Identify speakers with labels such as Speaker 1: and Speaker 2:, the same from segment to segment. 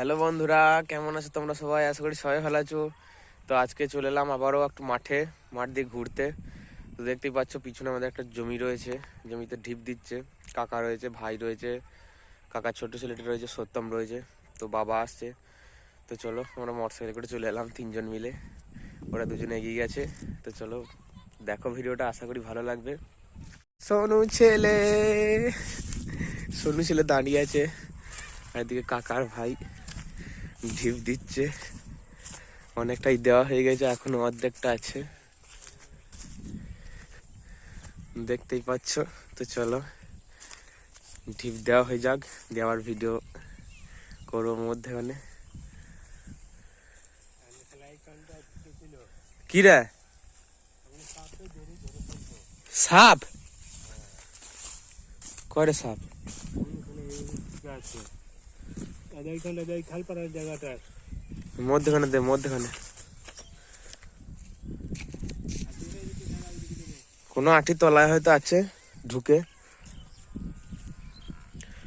Speaker 1: Hello বন্ধুরা, কেমন আছো তোমরা সবাই? আশা করি সবাই ভালো আছো। তো আজকে চলে এলাম আবারও একটু মাঠে, মাঠ দিয়ে ঘুরতে। তো দেখতেই পাচ্ছ, পিছনে আমাদের একটা জমি রয়েছে। জমিতে ঢিপ দিচ্ছে। কাকা রয়েছে, ভাই রয়েছে। কাকার ছোট ছেলেটি রয়েছে, সত্যম রয়েছে। তো বাবা আসছে। তো চলো, আমরা মোটর সাইকেল করে চলে এলাম তিনজন মিলে। ওরা দুজনে এগিয়ে গেছে। তো চলো, দেখো ভিডিওটা, আশা করি ভালো লাগবে। সোনু ছেলে! সোনু ছেলে দাঁড়িয়ে আছে। আর এদিকে কাকার ভাই। ঢিপ দিচ্ছে। অনেকটাই দেওয়া হয়ে গেছে, এখনও অর্ধেকটা আছে। দেখতেই পাচ্ছ, তো চলো। ঢিপ দেওয়া হয়ে যাক দেওয়ার ভিডিও করব মধ্যেখানে কি রে? সাপ? করে সাপ?
Speaker 2: এই খালপাড়ার জায়গাটা
Speaker 1: মধ্যখানে দে, মধ্যখানে। কোনো আটি তলায় হয়তো আছে, ঢুকে।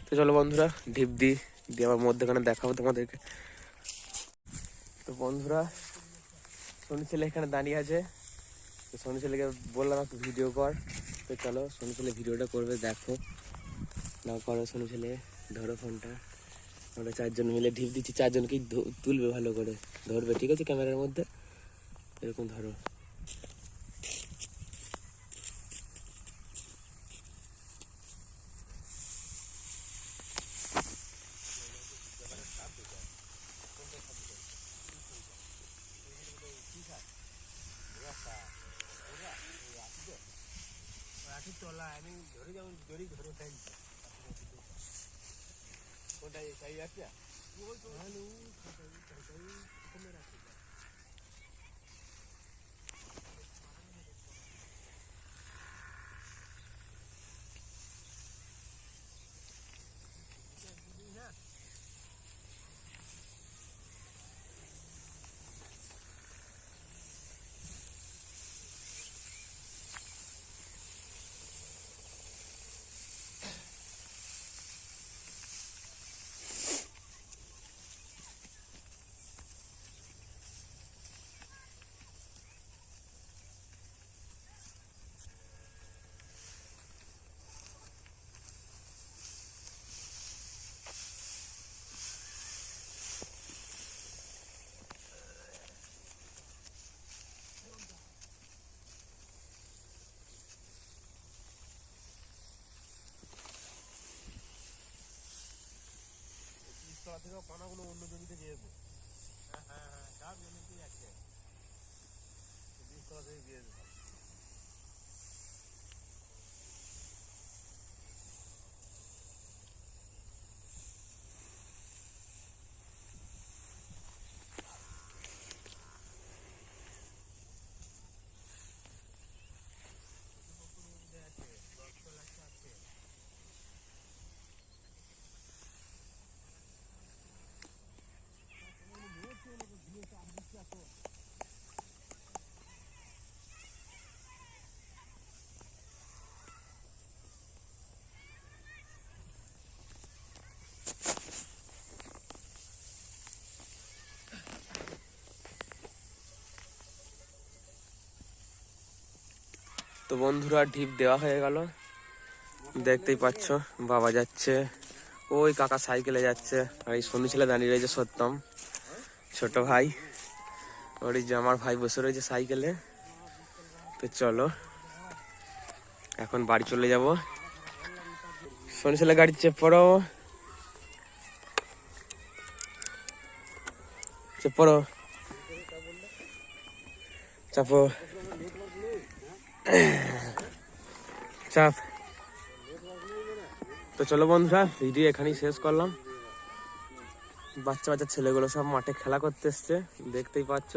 Speaker 1: তো চলো বন্ধুরা, ঢিপ দি দিয়ে আবার মধ্যখানে দেখাবো তোমাদেরকে। তো বন্ধুরা, সোনু ছেলে এখানে দাঁড়িয়ে আছে। তো সোনু ছেলেকে বললাম একটু ভিডিও কর। তো চলো, সোনু ছেলে ভিডিওটা করবে, দেখো। না করো সোনু ছেলে, ধরো ফোনটা। আমরা চারজন মিলে ঢিপ দিচ্ছি, চারজনকেই তুলবে ভালো করে, ধরবে, ঠিক আছে ক্যামেরার মধ্যে? এরকম ধরো।
Speaker 2: আমি ধরে যেমন ধরি ধরে থাকি কোনটাই তাই আছে তলা থেকে পানাগুলো অন্য জমিতে যেয়ে হ্যাঁ হ্যাঁ হ্যাঁ সব জমিতেই আছে বীজতলা থেকে গিয়ে যাব
Speaker 1: তো বন্ধুরা ঢিপ দেওয়া হয়ে গেল। দেখতেই পাচ্ছ, বাবা যাচ্ছে। ওই কাকা সাইকেলে যাচ্ছে। আর এই সন্ধু ছেলে দাঁড়িয়ে রয়েছে সত্যম। ছোট ভাই। ওর যে আমার ভাই বসে রয়েছে সাইকেলে। তো চলো, এখন বাড়ি চলে যাব। সন্ধু ছেলে গাড়ি চেপ পড়ো চেপ পড়ো চাপো। চাপ তো চলো বন্ধুরা ভিডিও এখানেই শেষ করলাম। বাচ্চা বাচ্চা ছেলেগুলো সব মাঠে খেলা করতে এসছে, দেখতেই পাচ্ছ।